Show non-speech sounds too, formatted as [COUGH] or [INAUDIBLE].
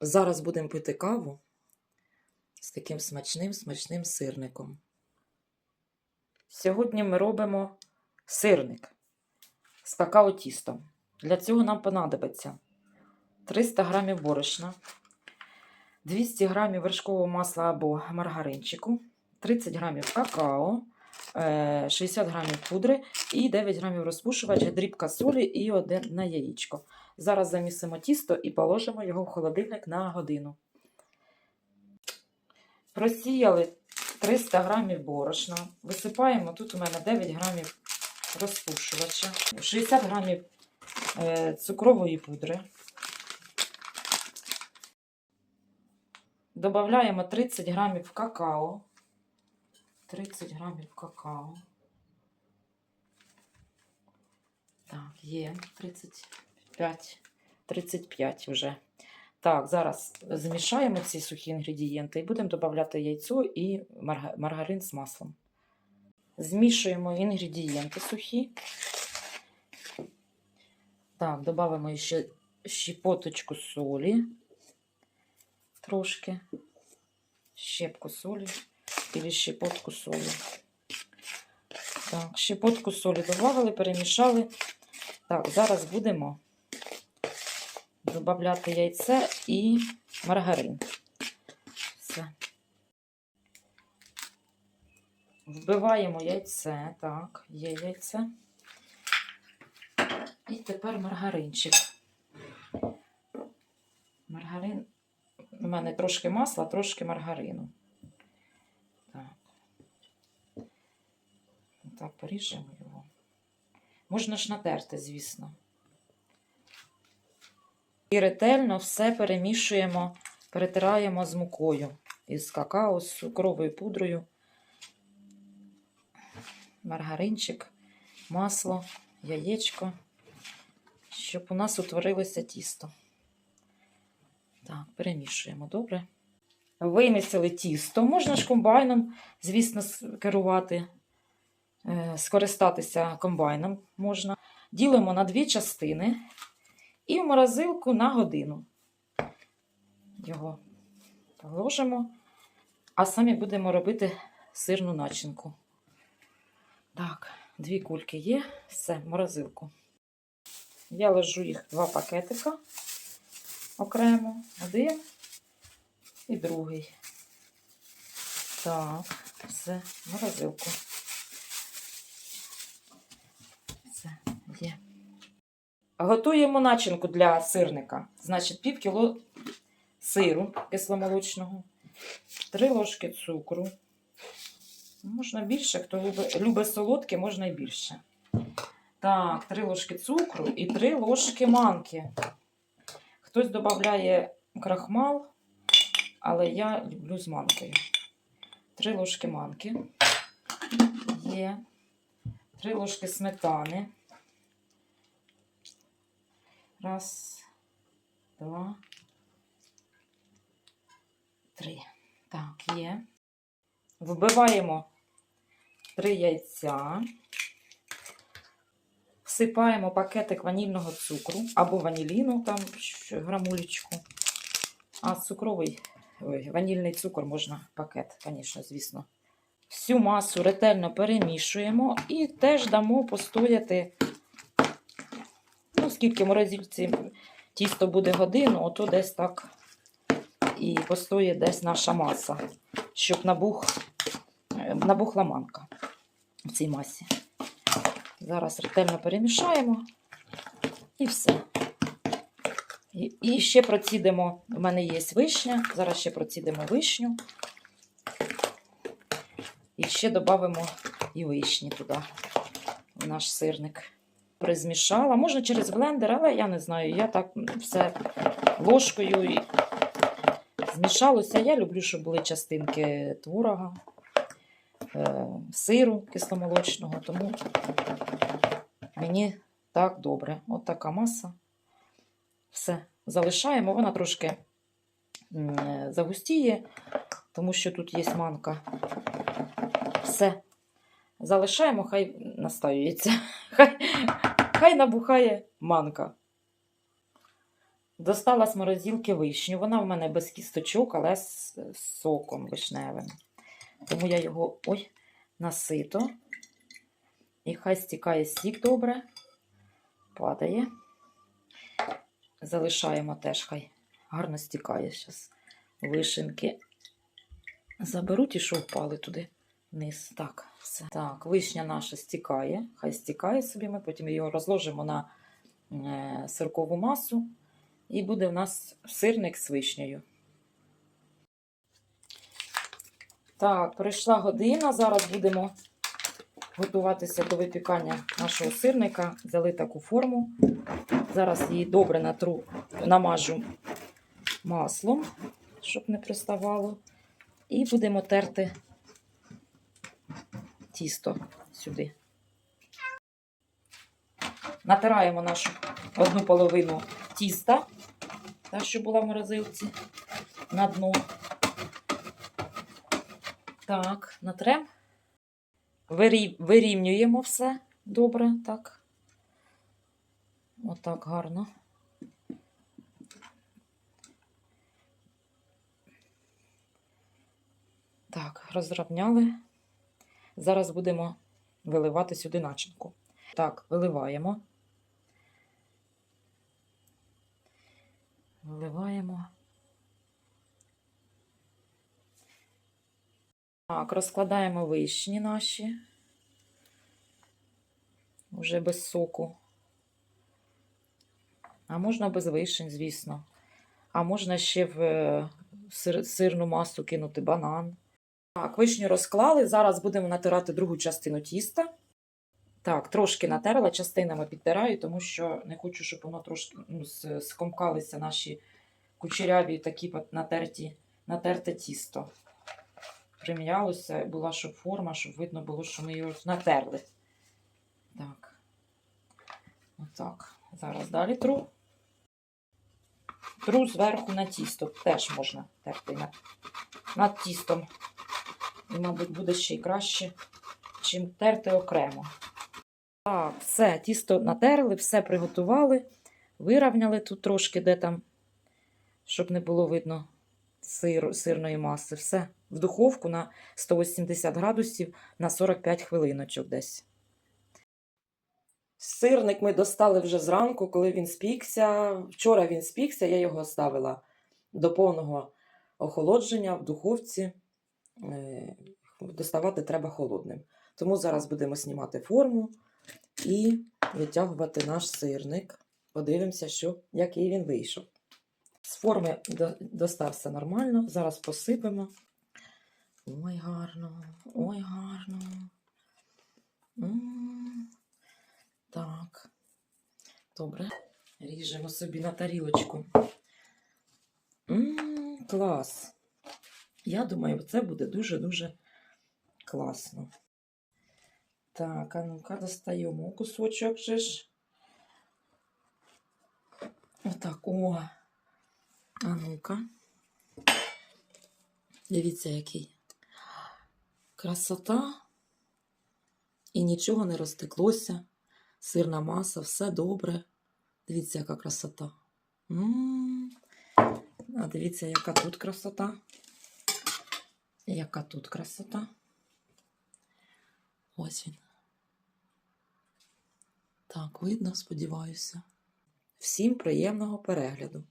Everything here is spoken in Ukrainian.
Зараз будемо пити каву з таким смачним смачним сирником. Сьогодні ми робимо сирник з какао-тістом. Для цього нам понадобиться 300 г борошна, 200 г вершкового масла або маргаринчику, 30 г какао, 60 г пудри і 9 г розпушувача, дрібка солі і одне яєчко. Зараз замісимо тісто і положимо його в холодильник на годину. Просіяли 300 грамів борошна. Висипаємо, тут у мене 9 грамів розпушувача, 60 грамів е, цукрової пудри. Добавляємо 30 грамів какао. 30 грамів какао. Так, є 35, 35 вже. Так, зараз змішаємо ці сухі інгредієнти і будемо додавати яйцо і маргарин з маслом. Змішуємо інгредієнти сухі. Так, додамо ще щепоточку солі. Трошки. Щепку солі і щепотку солі. Так, щепотку солі додали, перемішали. Так, зараз будемо додати яйце і маргарин. Все. Вбиваємо яйце. Так, є яйце. І тепер маргаринчик. Маргарин. У мене трошки масла, трошки маргарину. Так. Так, поріжемо його. Можна ж натерти, звісно. І ретельно все перемішуємо, перетираємо з мукою із какао, з цукровою пудрою, маргаринчик, масло, яєчко, щоб у нас утворилося тісто. Так, перемішуємо добре. Вимісили тісто. Можна ж комбайном, звісно, керувати, скористатися комбайном можна. Ділимо на дві частини і в морозилку на годину. Його положимо, а самі будемо робити сирну начинку. Так, дві кульки є, все, морозилку. Я ложу їх два пакетика окремо, один і другий. Так, все, морозилку. Все, є. Готуємо начинку для сирника. Значить, пів кіло сиру кисломолочного, 3 ложки цукру. Можна більше, хто любить, любить солодке, можна і більше. Так, 3 ложки цукру і 3 ложки манки. Хтось додає крахмал, але я люблю з манкою. 3 ложки манки. Є. 3 ложки сметани. Раз, два, три. Так, є. Вбиваємо три яйця. Всипаємо пакетик ванільного цукру або ваніліну, там грамулечку. А цукровий, ой, ванільний цукор можна пакет, звісно, звісно. Всю масу ретельно перемішуємо і теж дамо постояти скільки в морозильці тісто буде годину, ото десь так і постоїть десь наша маса, щоб набух, е, набухла манка в цій масі. Зараз ретельно перемішаємо і все. І, і ще процідимо, у мене є вишня, зараз ще процідимо вишню. І ще додамо і вишні туди, в наш сирник призмішала. Можна через блендер, але я не знаю. Я так все ложкою і змішалося. Я люблю, щоб були частинки творога, е, сиру кисломолочного, тому мені так добре. От така маса. Все, залишаємо. Вона трошки е, загустіє, тому що тут є манка. Все. Залишаємо, хай настаюється. [LAUGHS] Хай, хай набухає манка. Достала з морозилки вишню. Вона в мене без кісточок, але з соком вишневим. Тому я його ой, насито. І хай стікає сік добре. Падає. Залишаємо теж, хай гарно стікає зараз. Вишенки заберу ті, що впали туди вниз. Так, все. Так, вишня наша стікає. Хай стікає собі. Ми потім її розложимо на е, сиркову масу. І буде в нас сирник з вишнею. Так, пройшла година. Зараз будемо готуватися до випікання нашого сирника. Взяли таку форму. Зараз її добре натру, намажу маслом, щоб не приставало. І будемо терти тісто сюди. Натираємо нашу одну половину тіста, та, що була в морозилці, на дно. Так, натрем. Вирівнюємо все добре, так. Отак гарно. Так, розрівняли. Зараз будемо виливати сюди начинку. Так, виливаємо. Виливаємо. Так, розкладаємо вишні наші. Уже без соку. А можна без вишень, звісно. А можна ще в е, сирну масу кинути банан. Так, вишню розклали. Зараз будемо натирати другу частину тіста. Так, трошки натерла, частинами підтираю, тому що не хочу, щоб воно трошки ну, скомкалися наші кучеряві такі натерті, натерте тісто. Прим'ялося, була щоб форма, щоб видно було, що ми його натерли. Так. Отак. Зараз далі тру. Тру зверху на тісто. Теж можна терти над, над тістом. І, мабуть, буде ще й краще, чим терти окремо. Так, все, тісто натерли, все приготували, вирівняли тут трошки, де там, щоб не було видно сир, сирної маси. Все в духовку на 180 градусів на 45 хвилиночок десь. Сирник ми достали вже зранку, коли він спікся. Вчора він спікся, я його ставила до повного охолодження в духовці. Е, Доставати треба холодним. Тому зараз будемо знімати форму і витягувати наш сирник. Подивимося, що, який він вийшов. З форми до- достався нормально. Зараз посипемо. Ой, гарно, ой, гарно. М, Так. Добре. Ріжемо собі на тарілочку. М, Клас. Я думаю, це буде дуже-дуже класно. Так, а ну-ка достаємо кусочок же ж. Отак, о. А ну-ка. Дивіться, який. Красота. І нічого не розтеклося. Сирна маса, все добре. Дивіться, яка красота. М. А дивіться, яка тут красота. Яка тут красота. Ось він. Так, видно, сподіваюся. Всім приємного перегляду.